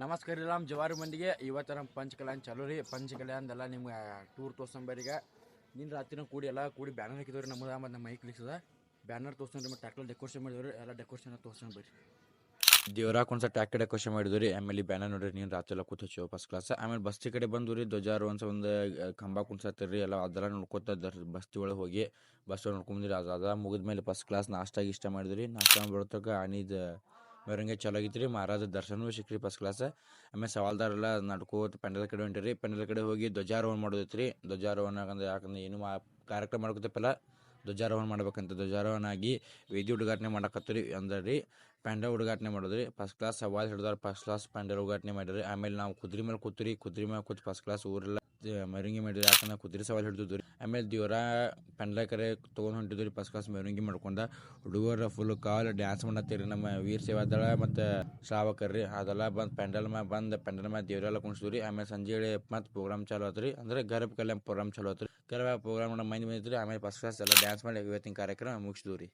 ನಮಸ್ಕಾರ ರೀ ನಮ್ಮ ಜವಾರಿ ಮಂದಿಗೆ. ಇವತ್ತು ನಮ್ಮ ಪಂಚಕಲ್ಯಾಣ ಚಲೋ ರೀ. ಪಂಚಕಲ್ಯಾಣದೆಲ್ಲ ನಿಮ್ಗೆ ಟೂರ್ ತೋರ್ಸಂಬರಿಗೆ. ನಿನ್ನ ರಾತ್ರಿನ ಕೂಡಿ ಎಲ್ಲ ಕೂಡಿ ಬ್ಯಾನರ್ ಹಾಕಿದವ್ರಿ ನಮ್ಮದ, ಮತ್ತು ನಮ್ಮ ಮೈಕ್ ಲಿಕ್ಸದ ಬ್ಯಾನರ್ ತೋರ್ಸಿ ಮತ್ತು ಟ್ಯಾಕ್ಟರ್ ಡೆಕೋರೇಷನ್ ಮಾಡಿದವ್ರಿ. ಎಲ್ಲ ಡೆಕೋರೇಷನ್ ತೋರ್ಸಂಡ್ ಬರ್ರಿ ದೇವ್ರಾಕ್ ಒಂದ್ಸ ಟ್ಯಾಕ್ಟರ್ ಡೆಕೋರೇಷನ್ ಮಾಡಿದ್ವಿ ರೀ ಆಮೇಲೆ ಬ್ಯಾನರ್ ನೋಡ್ರಿ, ನೀನು ರಾತ್ರಿ ಎಲ್ಲ ಕೂತು ಫಸ್ಟ್ ಕ್ಲಾಸ್ ಆಮೇಲೆ ಬಸ್ತಿ ಕಡೆ ಬಂದು ರೀ ಧ್ವಜಾರು ಒಂದ್ಸ ಒಂದು ಕಂಬ ಕುಣ್ಸತ್ತಿರಿ ಎಲ್ಲ ಅದೆಲ್ಲ ನೋಡ್ಕೊತ ಬಸ್ತಿ ಒಳಗೆ ಹೋಗಿ. ಬಸ್ ನೋಡ್ಕೊಂಬಂದ್ರಿ ಅದು, ಅದ ಮುಗಿದ್ಮೇಲೆ ಫಸ್ಟ್ ಕ್ಲಾಸ್ ನಾಷ್ಟ ಇಷ್ಟ ಮಾಡಿದ್ರಿ. ನಾಷ್ಟ ಬರೋತಕ್ಕ ಆನಿದ ಮೆರಂಗೆ ಚಲೋ ಆಗಿತ್ತು ರೀ ಮಹಾರಾಜ ದರ್ಶನವೂ ಸಿಕ್ರಿ ಫಸ್ಟ್ ಕ್ಲಾಸ್ ಆಮೇಲೆ ಸವಾಲ್ದಾರೆಲ್ಲ ನಡ್ಕೋತ ಪೆಂಡಲ್ ಕಡೆ ಹೊಂಟಿರಿ. ಪೆಂಡಲ್ ಕಡೆ ಹೋಗಿ ಧ್ವಜಾರೋಹಣ ಮಾಡೋದು ರೀ ಧ್ವಜಾರೋಹಣ ಯಾಕಂದ್ರೆ ಯಾಕಂದ್ರೆ ಏನು ಮಾ ಕಾರ್ಯಕ್ರಮ ಮಾಡ್ಕೊತಪ್ಪಲ್ಲ ಧ್ವಜಾರೋಹಣ ಮಾಡ್ಬೇಕಂತ ಧ್ವಜಾರೋಹಣ ಆಗಿ ವೇದಿ ಉದ್ಘಾಟನೆ ಮಾಡಕತ್ತೀರಿ ಅಂದ್ರೆ. ರೀ ಪ್ಯಾಂಡಲ್ ಉದ್ಘಾಟನೆ ಮಾಡಿದ್ರಿ. ಫಸ್ಟ್ ಕ್ಲಾಸ್ ಸವಾಲ್ ಹಿಡಿದ್ರೆ ಫಸ್ಟ್ ಕ್ಲಾಸ್ ಪ್ಯಾಂಡಲ್ ಉದ್ಘಾಟನೆ ಮಾಡಿರಿ. ಆಮೇಲೆ ನಾವು ಕುದ್ರಿ ಮೇಲೆ ಕೂತ್ರಿ. ಕುದ್ರಿ ಮೇಲೆ ಕೂತ್ ಫಸ್ಟ್ ಕ್ಲಾಸ್ ಊರೆಲ್ಲ ಮೆರಂಗಿ ಮಾಡಿದ್ರು ಯಾಕಂದ್ರೆ ಕುದುರೆ ಸವಾಲು ಹಿಡಿದ್ರು ರೀ. ಆಮೇಲೆ ದೇವರ ಪೆಂಡ್ಲ ಕರೆ ತೊಗೊಂಡು ಹೊಂಟಿದ್ವಿ ರೀ, ಫಸ್ಟ್ ಕ್ಲಾಸ್ ಮೆರಂಗಿ ಮಾಡ್ಕೊಂಡ. ಹುಡುಗರ ಫುಲ್ ಕಾಲ್ ಡ್ಯಾನ್ಸ್ ಮಾಡತ್ತೀರಿ ನಮ್ಮ ವೀರ ಸೇವಾದಳ ಮತ್ತು ಶ್ರಾವಕರ್ ರೀ. ಅದೆಲ್ಲ ಬಂದು ಪೆಂಡಲ್ ಮ್ಯಾಗ ಬಂದು ಪೆಂಡಲ್ ಮ್ಯಾಗ ದೇವರೆಲ್ಲ ಕುಣಿಸಿದ್ವಿ ರೀ. ಆಮೇಲೆ ಸಂಜೆ ಮತ್ತು ಪ್ರೋಗ್ರಾಮ್ ಚಾಲು ಆತ್ರಿ ರೀ. ಅಂದ್ರೆ ಗರ್ಭ ಕಲ್ಯಾಣ ಪ್ರೋಗ್ರಾಮ್ ಚಾಲು ಆತ್ರಿ ಗರ್ಭ ಪ್ರೋಗ್ರಾಮ್ ಮಂದಿ ರೀ. ಆಮೇಲೆ ಫಸ್ಟ್ ಕ್ಲಾಸ್ ಎಲ್ಲ ಡ್ಯಾನ್ಸ್ ಮಾಡಿ ಇವತ್ತಿನ ಕಾರ್ಯಕ್ರಮ ಮುಗಿಸಿದ್ವಿ ರೀ.